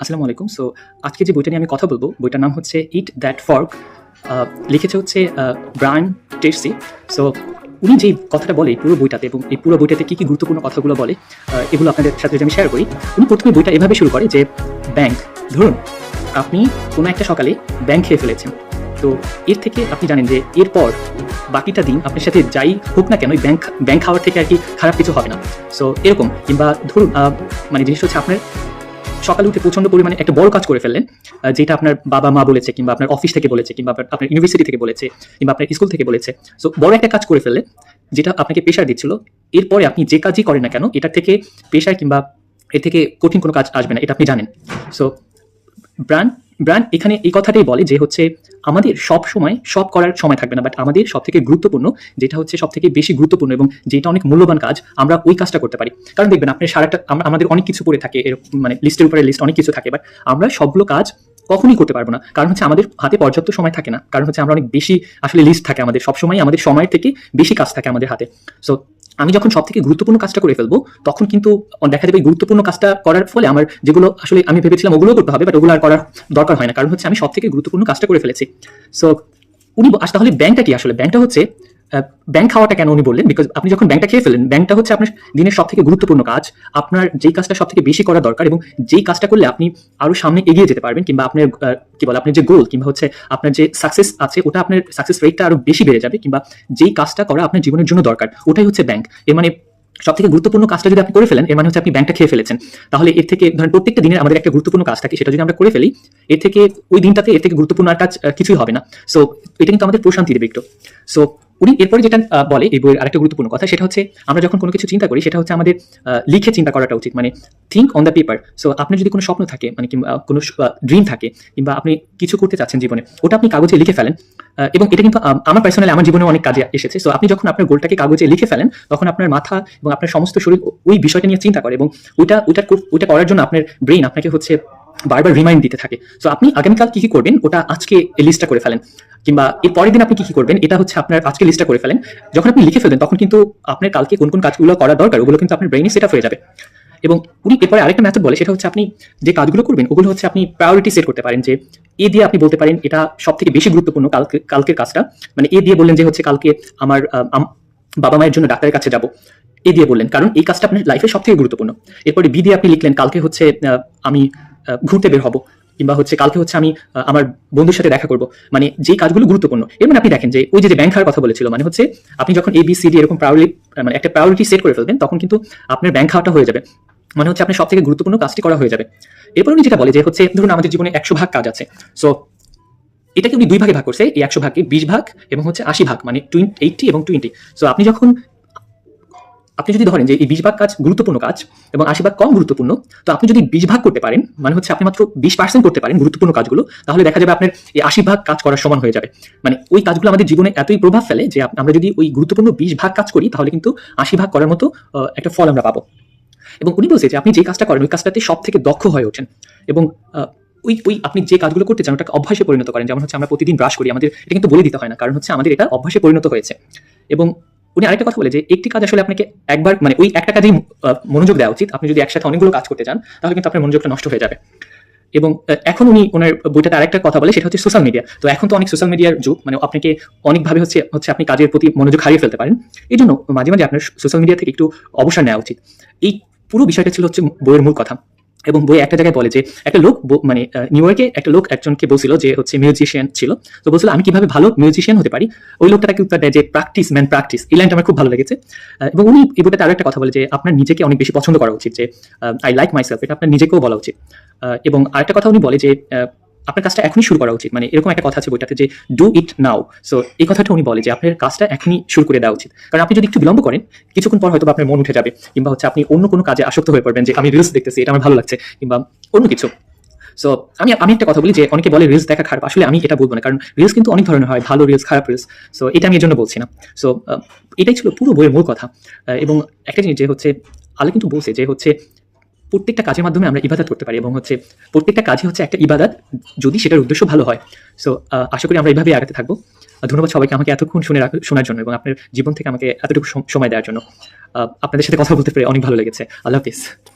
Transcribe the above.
আসসালামু আলাইকুম। সো আজকে যে বইটা নিয়ে আমি কথা বলব, বইটার নাম হচ্ছে ইট দ্যাট ফর্ক লিখেছে হচ্ছে ব্রায়ান টেসি সো উনি যেই কথাটা বলে পুরো বইটাতে এবং এই পুরো বইটাতে কী কী গুরুত্বপূর্ণ কথাগুলো বলে এগুলো আপনাদের সাথে যদি আমি শেয়ার করি, উনি প্রথমে বইটা এভাবে শুরু করে যে, ব্যাংক, ধরুন আপনি কোনো একটা সকালে ব্যাংক খেয়ে ফেলেছেন। তো এর থেকে আপনি জানেন যে এরপর বাকিটা দিন আপনার সাথে যাই হোক না কেন ব্যাংক ব্যাংক খাওয়ার থেকে আর কি খারাপ কিছু হবে না। সো এরকম কিংবা ধরুন মানে জিনিসটা হচ্ছে আপনার সকালে উঠে প্রচণ্ড পরিমাণে একটা বড় কাজ করে ফেললেন যেটা আপনার বাবা মা বলেছে কিংবা আপনার অফিস থেকে বলেছে কিংবা আপনার ইউনিভার্সিটি থেকে বলেছে কিংবা আপনার স্কুল থেকে বলেছে। সো বড় একটা কাজ করে ফেললেন, যেটা আপনাকে প্রেশার দিচ্ছিল। এরপরে আপনি যে কাজই করেন না কেন, এটা থেকে প্রেশার কিংবা এর থেকে কঠিন কোনো কাজ আসবে না, এটা আপনি জানেন। সো ব্র্যান্ড ব্র্যান্ড এখানে এই কথাটাই বলে যে হচ্ছে আমাদের সব সময় সব করার সময় থাকবে না বাট আমাদের সব থেকে গুরুত্বপূর্ণ যেটা হচ্ছে সব থেকে বেশি গুরুত্বপূর্ণ এবং যেটা অনেক মূল্যবান কাজ, আমরা ওই কাজটা করতে পারি। কারণ দেখবেন, আপনি সারাটা আমাদের অনেক কিছু পড়ে থাকে, এরকম মানে লিস্টের উপরে লিস্ট অনেক কিছু থাকে বাট আমরা সবগুলো কাজ কখনই করতে পারব না। কারণ হচ্ছে আমাদের হাতে পর্যাপ্ত সময় থাকে না। কারণ হচ্ছে আমরা অনেক বেশি আসলে লিস্ট থাকে আমাদের। সবসময় আমাদের সময়ের থেকে বেশি কাজ থাকে আমাদের হাতে। সো আমি যখন সব থেকে গুরুত্বপূর্ণ কাজটা করে ফেলব, তখন কিন্তু দেখা যাবে গুরুত্বপূর্ণ কাজটা করার ফলে আমার যেগুলো আসলে আমি ভেবেছিলাম ওগুলো করতে হবে বাট ওগুলো আর করার দরকার হয় না। কারণ হচ্ছে আমি সব থেকে গুরুত্বপূর্ণ কাজটা করে ফেলেছি। সো উনি আস তাহলে ব্যাংকটা কি আসলে? ব্যাংকটা হচ্ছে ব্যাংক খাওয়াটা কেন উনি বললেন? বিকজ আপনি যখন ব্যাংকটা খেয়ে ফেলেন ব্যাংকটা হচ্ছে আপনার দিনের সব থেকে গুরুত্বপূর্ণ কাজ। আপনার যেই কাজটা সব থেকে বেশি করা দরকার এবং যেই কাজটা করলে আপনি আরও সামনে এগিয়ে যেতে পারবেন কিংবা আপনার কি বলে, আপনার যে গোল কিংবা হচ্ছে আপনার যে সাকসেস আছে, ওটা আপনার সাকসেস রেটটা আরও বেশি বেড়ে যাবে কিংবা যেই কাজটা করা আপনার জীবনের জন্য দরকার, ওটাই হচ্ছে ব্যাংক এর মানে সব থেকে গুরুত্বপূর্ণ কাজটা যদি আপনি করে ফেলেন, এর মানে হচ্ছে আপনি ব্যাংকটা খেয়ে ফেলেছেন। তাহলে এর থেকে, ধরেন প্রত্যেকটা দিনের আমাদের একটা গুরুত্বপূর্ণ কাজ থাকে, সেটা যদি আমরা করে ফেলি, এর থেকে ওই দিনটাতে এর থেকে গুরুত্বপূর্ণ আর কাজ কিছুই হবে না। সো এটা কিন্তু আমাদের প্রশান্তি দেবে একটু। সো উনি এরপরে যেটা বলে এই বইয়ের আরেকটা গুরুত্বপূর্ণ কথা, সেটা হচ্ছে আমরা যখন কোনো কিছু চিন্তা করি, সেটা হচ্ছে আমাদের লিখে চিন্তা করাটা উচিত। মানে think on the paper so আপনার যদি কোনো স্বপ্ন থাকে মানে কিংবা কোনো ড্রিম থাকে, কিংবা আপনি কিছু করতে চাচ্ছেন জীবনে, ওটা আপনি কাগজে লিখে ফেলেন। এবং এটা কিন্তু আমার পার্সোনালি আমার জীবনে অনেক কাজে এসেছে। সো আপনি যখন আপনার গোলটাকে কাগজে লিখে ফেলেন, তখন আপনার মাথা এবং আপনার সমস্ত শরীর ওই বিষয়টা নিয়ে চিন্তা করে এবং ওইটা ওইটা ওইটা করার জন্য আপনার ব্রেন আপনাকে হচ্ছে বারবার রিমাইন্ড দিতে থাকে। সো আপনি আগামীকাল কি কি করবেন, ওটা আজকে লিস্টটা করে ফেলেন। কিংবা এর পরের দিন আপনি কি কি করবেন, এটা হচ্ছে আপনার আজকে লিস্টটা করে ফেলেন। যখন আপনি লিখে ফেলবেন, তখন কিন্তু আপনার কালকে কোন কোন কাজগুলো করা দরকার, ওগুলো কিন্তু আপনার ব্রেনে সেট হয়ে যাবে। এবং উনি এরপরে আরেকটা মেথড বলে, সেটা হচ্ছে আপনি যে কাজগুলো করবেন, ওগুলো হচ্ছে আপনি প্রায়োরিটি সেট করতে পারেন যে, এ দিয়ে আপনি বলতে পারেন এটা সব থেকে বেশি গুরুত্বপূর্ণ কালকে, কালকের কাজটা। মানে এ দিয়ে বললেন যে হচ্ছে কালকে আমার বাবা মায়ের জন্য ডাক্তারের কাছে যাব। এ দিয়ে বললেন, কারণ এই কাজটা আপনার লাইফে সব থেকে গুরুত্বপূর্ণ। এরপরে বি দিয়ে আপনি লিখলেন, কালকে হচ্ছে আমি ঘুরতে বের হব, কিংবা হচ্ছে কালকে হচ্ছে আমি আমার বন্ধুর সাথে দেখা করব। মানে যেই কাজগুলো গুরুত্বপূর্ণ এর মানে আপনি দেখেন যে ওই যে ব্যাংক খাওয়ার কথা বলেছিল মানে হচ্ছে আপনি যখন এ বি সি ডি এরকম প্রায়োরিটি মানে একটা প্রায়োরিটি সেট করে ফেলবেন, তখন কিন্তু আপনার ব্যাংক খাওয়াটা হয়ে যাবে। মানে হচ্ছে আপনার সব থেকে গুরুত্বপূর্ণ কাজটি করা হয়ে যাবে। এরপর উনি যেটা বলে যে হচ্ছে, ধরুন আমাদের জীবনে একশো ভাগ কাজ আছে সো এটাকে উনি দুই ভাগে ভাগ করছে, এই একশো ভাগকে বিশ ভাগ এবং হচ্ছে আশি ভাগ মানে এইটটি এবং টোয়েন্টি সো আপনি যখন আপনি যদি ধরেন যে এই বিশ ভাগ কাজ গুরুত্বপূর্ণ কাজ এবং আশি ভাগ কম গুরুত্বপূর্ণ, তো আপনি যদি বিশ ভাগ করতে পারেন মানে হচ্ছে আপনি মাত্র বিশ পার্সেন্ট করতে পারেন গুরুত্বপূর্ণ কাজগুলো, তাহলে দেখা যাবে আপনার এই আশি ভাগ কাজ করার সমান হয়ে যাবে। মানে ওই কাজগুলো আমাদের জীবনে এতই প্রভাব ফেলে যে আমরা যদি ওই গুরুত্বপূর্ণ বিশ ভাগ কাজ করি, তাহলে কিন্তু আশি ভাগ করার মতো একটা ফল আমরা পাবো। এবং উনি বলছে যে আপনি যে কাজটা করেন, ওই কাজটাতে সব থেকে দক্ষ হয়ে ওঠেন। এবং ওই ওই আপনি যে কাজগুলো করতে চান, ওটাকে অভ্যাসে পরিণত করেন। যেমন হচ্ছে আমরা প্রতিদিন ব্রাশ করি, আমাদের এটা কিন্তু বলে দিতে হয় না, কারণ হচ্ছে আমাদের এটা অভ্যাসে পরিণত হয়েছে। এবং উনি আরেকটা কথা বলে যে, একটি কাজ আসলে আপনাকে একবার মানে ওই একটা কাজেই মনোযোগ দেওয়া উচিত। আপনি যদি একসাথে অনেকগুলো কাজ করতে চান, তাহলে কিন্তু আপনার মনোযোগটা নষ্ট হয়ে যাবে। এবং এখন উনি ওনার বইটাতে আরেকটা কথা বলে, সেটা হচ্ছে সোশ্যাল মিডিয়া তো এখন তো অনেক সোশ্যাল মিডিয়ার যুগ মানে আপনাকে অনেকভাবে হচ্ছে হচ্ছে আপনি কাজের প্রতি মনোযোগ হারিয়ে ফেলতে পারেন। এই জন্য মাঝে মাঝে আপনার সোশ্যাল মিডিয়া থেকে একটু অবসর নেওয়া উচিত। এই পুরো বিষয়টা ছিল হচ্ছে বইয়ের মূল কথা। এবং বই একটা জায়গায় বলে যে, একটা লোক মানে নিউ ইয়র্কে একটা লোক একজনকে বলছিল যে, হচ্ছে মিউজিশিয়ান ছিল। তো বলছিল, আমি কীভাবে ভালো মিউজিশিয়ান হতে পারি? ওই লোকটা তাকে উত্তর দেয় যে প্র্যাকটিস ম্যান প্র্যাকটিস এই লাইনটা আমার খুব ভালো লেগেছে। এবং উনি এই বইটাতে আরও একটা কথা বলে যে, আপনার নিজেকে অনেক বেশি পছন্দ করা উচিত যে আই লাইক মাইসেলফ এটা আপনার নিজেকেও বলা উচিত। এবং আরেকটা কথা উনি বলে যে আপনার কাজটা এখনই শুরু করা উচিত। মানে এরকম একটা কথা আছে বইটাতে যে ডু ইট নাও সো এই কথাটা উনি বলে যে, আপনার কাজটা এখনই শুরু করে দেওয়া উচিত। কারণ আপনি যদি একটু বিলম্ব করেন, কিছুক্ষণ পর হয়তো আপনার মন উঠে যাবে, কিংবা হচ্ছে আপনি অন্য কোনো কাজে আসক্ত হয়ে পড়বেন যে, আমি রিলস দেখতেছি, এটা আমার ভালো লাগছে, কিংবা অন্য কিছু। সো আমি আমি একটা কথা বলি যে, অনেকে বলে রিলস দেখা খারাপ। আসলে আমি এটা বলব না, কারণ রিলস কিন্তু অনেক ধরনের হয়, ভালো রিলস খারাপ রিলস সো এটা আমি এর জন্য বলছি না। সো এটাই ছিল পুরো বইয়ের মূল কথা। এবং একটা জিনিস যে হচ্ছে, আলো কিন্তু বলছে যে হচ্ছে প্রত্যেকটা কাজের মাধ্যমে আমরা ইবাদত করতে পারি এবং হচ্ছে প্রত্যেকটা কাজই হচ্ছে একটা ইবাদত যদি সেটার উদ্দেশ্য ভালো হয়। সো আশা করি আমরা এইভাবেই আগাতে থাকব। ধন্যবাদ সবাইকে আমাকে এতক্ষণ শুনে রাখ- শোনার জন্য এবং আপনার জীবন থেকে আমাকে এতটুকু সময় দেওয়ার জন্য। আপনাদের সাথে কথা বলতে পেরে অনেক ভালো লেগেছে। আল্লাহ হাফিজ।